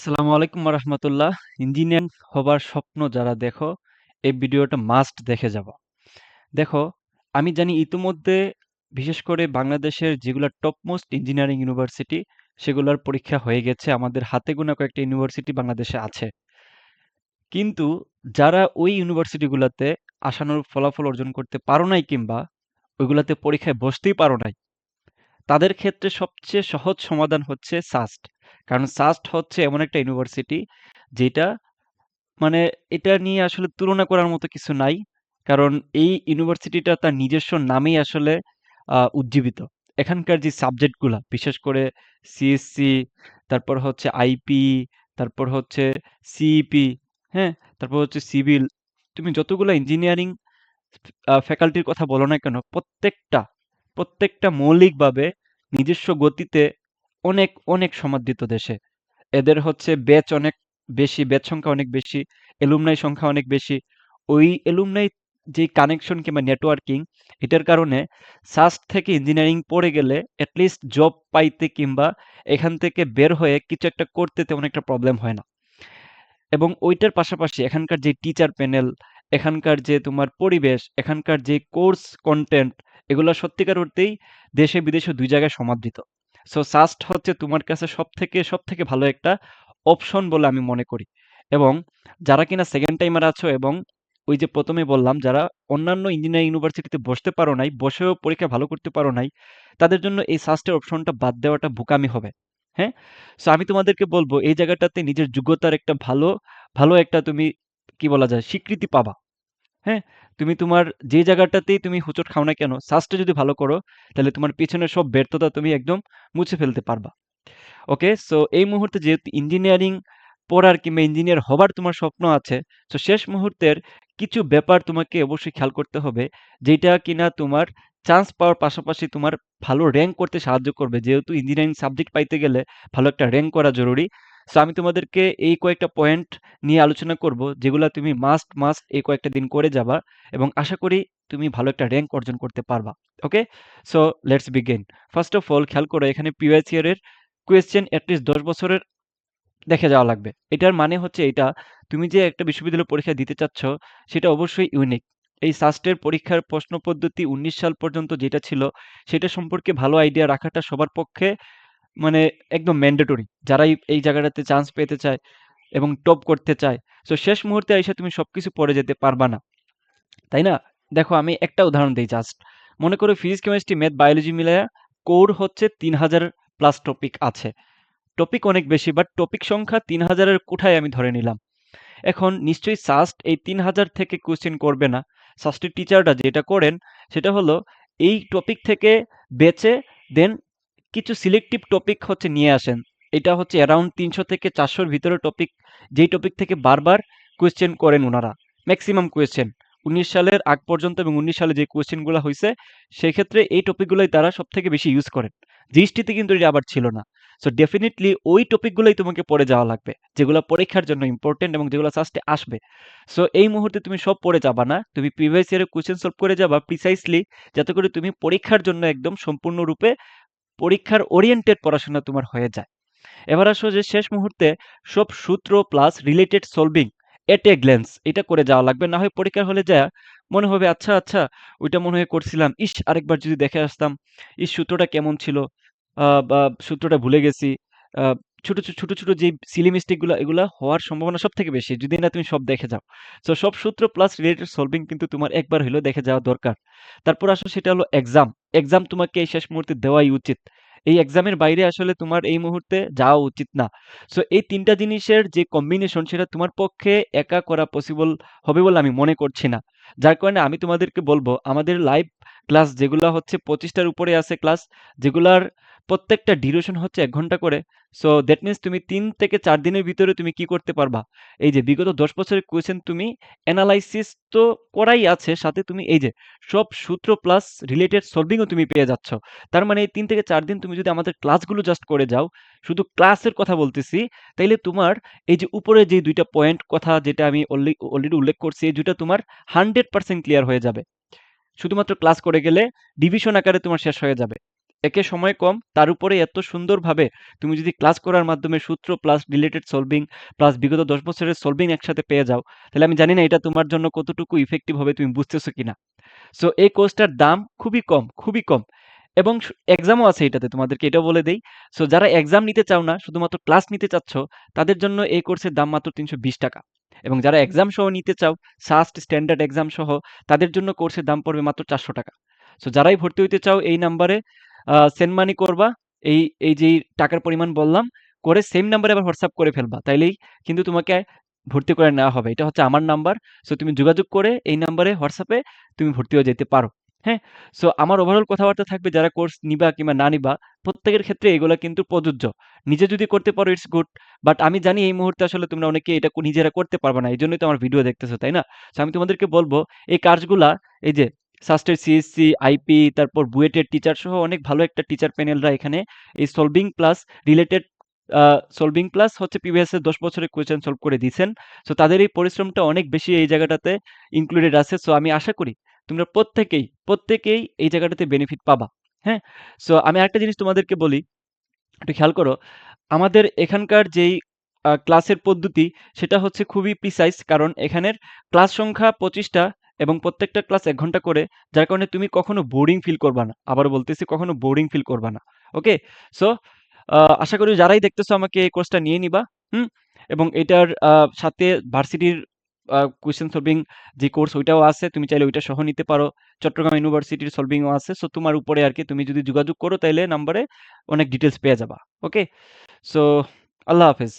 আসসালামু আলাইকুম রহমতুল্লাহ ইঞ্জিনিয়ার হবার স্বপ্ন যারা দেখো, এই ভিডিওটা মাস্ট দেখে যাবা। দেখো, আমি জানি ইতিমধ্যে বিশেষ করে বাংলাদেশের যেগুলো টপ মোস্ট ইঞ্জিনিয়ারিং ইউনিভার্সিটি সেগুলোর পরীক্ষা হয়ে গেছে। আমাদের হাতে গোনা কয়েকটা ইউনিভার্সিটি বাংলাদেশে আছে। কিন্তু যারা ওই ইউনিভার্সিটিগুলোতে আশানুরূপ ফলাফল অর্জন করতে পারো নাই কিংবা ওইগুলোতে পরীক্ষায় বসতেই পারো নাই, তাদের ক্ষেত্রে সবচেয়ে সহজ সমাধান হচ্ছে সাস্ট কারণ সাস্ট হচ্ছে এমন একটা ইউনিভার্সিটি যেটা মানে এটা নিয়ে আসলে তুলনা করার মতো কিছু নাই। কারণ এই ইউনিভার্সিটিটা তার নিজস্ব নামেই আসলে উজ্জীবিত। এখানকার যে সাবজেক্টগুলা, বিশেষ করে সিএসসি তারপর হচ্ছে আইপি তারপর হচ্ছে সিইপি হ্যাঁ? তারপর হচ্ছে সিভিল। তুমি যতগুলো ইঞ্জিনিয়ারিং ফ্যাকাল্টির কথা বলো না কেন, প্রত্যেকটা প্রত্যেকটা মৌলিকভাবে নিজস্ব গতিতে অনেক অনেক সমাদৃত দেশে। এদের হচ্ছে ব্যাচ অনেক বেশি, ব্যাচ সংখ্যা অনেক বেশি এলুমনাই সংখ্যা অনেক বেশি। ওই এলুমনাই যে কানেকশন কিংবা নেটওয়ার্কিং এটার কারণে সাস্ট থেকে ইঞ্জিনিয়ারিং পড়ে গেলে অ্যাটলিস্ট জব পাইতে কিংবা এখান থেকে বের হয়ে কিছু একটা করতে তেমন একটা প্রবলেম হয় না। এবং ওইটার পাশাপাশি এখানকার যে টিচার প্যানেল এখানকার যে তোমার পরিবেশ, এখানকার যে কোর্স কন্টেন্ট এগুলো সত্যিকার অর্থেই দেশে বিদেশে দুই জায়গায় সমাদৃত। সো সাস্ট হচ্ছে তোমার কাছে সব থেকে সব থেকে ভালো একটা অপশন বলে আমি মনে করি। এবং যারা কিনা সেকেন্ড টাইমার আছো এবং ওই যে প্রথমে বললাম, যারা অন্যান্য ইঞ্জিনিয়ারিং ইউনিভার্সিটিতে বসতে পারো নাই, বসেও পরীক্ষা ভালো করতে পারো নাই, তাদের জন্য এই সাস্টের অপশনটা বাদ দেওয়াটা বোকামি হবে। হ্যাঁ? সো আমি তোমাদেরকে বলব, এই জায়গাটাতে নিজের যোগ্যতার একটা ভালো ভালো একটা তুমি কি বলা যায়, স্বীকৃতি পাবা। হ্যাঁ? তুমি তোমার যে জায়গাটাতেই তুমি হোঁচট খাও না কেন সাস্টে যদি ভালো করো, তাহলে তোমার পিছনের সব ব্যর্থতা তুমি একদম মুছে ফেলতে পারবা। ওকে সো এই মুহূর্তে যেহেতু ইঞ্জিনিয়ারিং পড়ার কিংবা ইঞ্জিনিয়ার হবার তোমার স্বপ্ন আছে তো শেষ মুহূর্তের কিছু ব্যাপার তোমাকে অবশ্যই খেয়াল করতে হবে, যেটা কিনা তোমার চান্স পাওয়ার পাশাপাশি তোমার ভালো র্যাঙ্ক করতে সাহায্য করবে। যেহেতু ইঞ্জিনিয়ারিং সাবজেক্ট পাইতে গেলে ভালো একটা র্যাঙ্ক করা জরুরি। সো আমি তোমাদেরকে এই কয়েকটা পয়েন্ট নিয়ে আলোচনা করব, যেগুলো তুমি মাস্ট মাস্ট এই কয়েকটা দিন করে যাবা এবং আশা করি তুমি ভালো একটা র্যাঙ্ক অর্জন করতে পারবা okay so let's begin first of all খেয়াল করো, এখানে পিওয়াইস ইয়ারের কোয়েশ্চেন অ্যাটলিস্ট দশ বছরের দেখে যাওয়া লাগবে। এটার মানে হচ্ছে এটা, তুমি যে একটা বিশ্ববিদ্যালয় পরীক্ষা দিতে চাচ্ছ, সেটা অবশ্যই ইউনিক এই সাস্টের পরীক্ষার প্রশ্ন পদ্ধতি উনিশ সাল পর্যন্ত যেটা ছিল, সেটা সম্পর্কে ভালো আইডিয়া রাখাটা সবার পক্ষে মানে একদম ম্যান্ডেটরি যারা এই জায়গাটাতে চান্স পেতে চায় এবং টপ করতে চায়। সো শেষ মুহূর্তে এসে তুমি সবকিছু পড়ে যেতে পারবা না। তাই না? দেখো, আমি একটা উদাহরণ দিই জাস্ট মনে করো ফিজিক্স কেমিস্ট্রি ম্যাথ বায়োলজি মিলায়া কোর হচ্ছে তিন হাজার প্লাস টপিক আছে। টপিক অনেক বেশি বাট টপিক সংখ্যা তিন হাজারের কোঠায় আমি ধরে নিলাম। এখন নিশ্চয়ই সাস্ট এই তিন হাজার থেকে কোশ্চেন করবে না। সাস্টের টিচাররা যেটা করেন, সেটা হলো এই টপিক থেকে বেছে দেন কিছু সিলেক্টিভ টপিক হচ্ছে নিয়ে আসেন। এটা হচ্ছে অ্যারাউন্ড তিনশো থেকে চারশোর ভিতরে টপিক যেই টপিক থেকে বারবার কোয়েশ্চেন করেন ওনারা ম্যাক্সিমাম কোয়েশ্চেন উনিশ সালের আগ পর্যন্ত এবং উনিশ সালে যে কোয়েশ্চেনগুলো হয়েছে সেই ক্ষেত্রে এই টপিকগুলোই তারা সব থেকে বেশি ইউজ করেন। জিএসটিতে কিন্তু এটা আবার ছিল না। সো ডেফিনেটলি ওই টপিকগুলোই তোমাকে পড়ে যাওয়া লাগবে, যেগুলো পরীক্ষার জন্য ইম্পর্টেন্ট এবং যেগুলো সাস্টে আসবে। সো এই মুহূর্তে তুমি সব পড়ে যাবা না, তুমি প্রিভিয়াস ইয়ারের কোয়েশ্চেন সলভ করে যাবা প্রিসাইসলি যাতে করে তুমি পরীক্ষার জন্য একদম সম্পূর্ণরূপে পরীক্ষার ওরিয়েন্টেড পড়াশোনা তোমার হয়ে যায়। এবার আসো যে শেষ মুহূর্তে সব সূত্র plus related solving at a glance এটা করে যাওয়া লাগবে। না হয় পরীক্ষা হলে যা মনে হবে আচ্ছা আচ্ছা ওইটা মনে হয় করছিলাম। ইস, আরেকবার যদি দেখে আসতাম, ইস, সূত্রটা কেমন ছিল? বা, সূত্রটা ভুলে গেছি। ছোট ছোট ছোট যে সিলি মিস্টেকগুলো, এগুলা হওয়ার সম্ভাবনা সব থেকে বেশি। যদি না, তুমি সব দেখে যাও। তো সব সূত্র প্লাস রিলেটেড সলভিং কিন্তু তোমার একবার হলেও দেখে যাওয়া দরকার। তারপর আসো, সেটা হলো এক্সাম এক্সাম তোমাকে এই শেষ মুহূর্তে দেওয়াই উচিত। এই এক্সামের বাইরে আসলে তোমার এই মুহূর্তে যাওয়া উচিত না। সো এই তিনটা জিনিসের যে কম্বিনেশন সেটা তোমার পক্ষে একা করা পসিবল হবে বলে আমি মনে করছি না। যার কারণে আমি তোমাদেরকে বলব, আমাদের লাইভ ক্লাস যেগুলো হচ্ছে পঁচিশটার উপরে আছে ক্লাস যেগুলার প্রত্যেকটা ডিউরেশন হচ্ছে এক ঘণ্টা করে। সো দ্যাট মিনস তুমি তিন থেকে চার দিনের ভিতরে তুমি কি করতে পারবা? এই যে বিগত দশ বছরের কোয়েশ্চেন তুমি অ্যানালাইসিস তো করাই আছে, সাথে তুমি এই যে সব সূত্র প্লাস রিলেটেড সলভিংও তুমি পেয়ে যাচ্ছ। তার মানে এই তিন থেকে চার দিন তুমি যদি আমাদের ক্লাসগুলো জাস্ট করে যাও, শুধু ক্লাসের কথা বলতেছি, তাইলে তোমার এই যে উপরে যে দুইটা পয়েন্ট কথা যেটা আমি অলরেডি উল্লেখ করছি, এই দুইটা তোমার হান্ড্রেড পার্সেন্ট ক্লিয়ার হয়ে যাবে। শুধুমাত্র ক্লাস করে গেলে ডিভিশন আকারে তোমার শেষ হয়ে যাবে। একে সময় কম, তার উপরে এত সুন্দরভাবে তুমি যদি ক্লাস করার মাধ্যমে সূত্র প্লাস রিলেটেড সলভিং প্লাস বিগত দশ বছরের সলভিং একসাথে পেয়ে যাও, তাহলে আমি জানি না এটা তোমার জন্য কতটুকু ইফেক্টিভ হবে, তুমি বুঝতেছো কিনা। সো এই কোর্সটার দাম খুবই কম খুবই কম। এবং এক্সামও আছে এটাতে, তোমাদেরকে এটাও বলে দেই। সো যারা এক্সাম নিতে চাও না, শুধুমাত্র ক্লাস নিতে চাচ্ছ, তাদের জন্য এই কোর্সের দাম মাত্র তিনশো বিশ টাকা। এবং যারা এক্সাম সহ নিতে চাও সাস্ট স্ট্যান্ডার্ড এক্সাম সহ, তাদের জন্য কোর্সের দাম পড়বে মাত্র চারশো টাকা। সো যারাই ভর্তি হইতে চাও, এই নাম্বারে সেন্ড মানি করবা, এই এই যে টাকার পরিমাণ বললাম, করে সেম নাম্বারে আবার হোয়াটসঅ্যাপ করে ফেলবা। তাইলেই কিন্তু তোমাকে ভর্তি করে নেওয়া হবে। এটা হচ্ছে আমার নাম্বার সো তুমি যোগাযোগ করে এই নাম্বারে হোয়াটসঅ্যাপে তুমি ভর্তি হয়ে যেতে পারো। হ্যাঁ? সো আমার ওভারঅল কথাবার্তা থাকবে, যারা কোর্স নিবা কিংবা না নিবা, প্রত্যেকের ক্ষেত্রে এগুলো কিন্তু প্রযোজ্য। নিজে যদি করতে পারো ইটস গুড বাট আমি জানি এই মুহূর্তে আসলে তোমরা অনেকে এটা নিজেরা করতে পারবে না এই জন্যই তো আমার ভিডিও দেখতেছো, তাই না? সো আমি তোমাদেরকে বলব, এই কাজগুলা, এই যে সাস্টের সিএসসি আইপি তারপর বুয়েটের টিচার সহ অনেক ভালো একটা টিচার প্যানেলরা এখানে। এই solving plus related solving plus হচ্ছে প্রিভিয়াস এর দশ বছরের কোয়েশ্চেন সলভ করে দিয়েছেন। সো তাদের এই পরিশ্রমটা অনেক বেশি এই জায়গাটাতে ইনক্লুডেড আছে। সো আমি আশা করি তোমরা প্রত্যেকেই প্রত্যেকেই এই জায়গাটাতে বেনিফিট পাবা। হ্যাঁ? সো আমি আরেকটা জিনিস তোমাদেরকে বলি, একটু খেয়াল করো, আমাদের এখানকার যেই ক্লাসের পদ্ধতি সেটা হচ্ছে খুবই প্রিসাইজ কারণ এখানের ক্লাস সংখ্যা পঁচিশটা এবং প্রত্যেকটা ক্লাস এক ঘণ্টা করে, যার কারণে তুমি কখনো বোরিং ফিল করবা না। আবার বলতেছি কখনো বোরিং ফিল করবা না। ওকে সো আশা করি যারাই দেখতেছো আমাকে এই কোর্সটা নিয়ে নিবা, হুম? এবং এটার সাথে ভার্সিটির কোয়েশ্চেন সলভিং যে কোর্স ওইটাও আছে, তুমি চাইলে ওইটা সহ নিতে পারো। চট্টগ্রাম ইউনিভার্সিটির সলভিংও আছে। সো তোমার উপরে আর কি তুমি যদি যোগাযোগ করো তাহলে নাম্বারে অনেক ডিটেলস পেয়ে যাবা। ওকে সো আল্লাহ হাফেজ।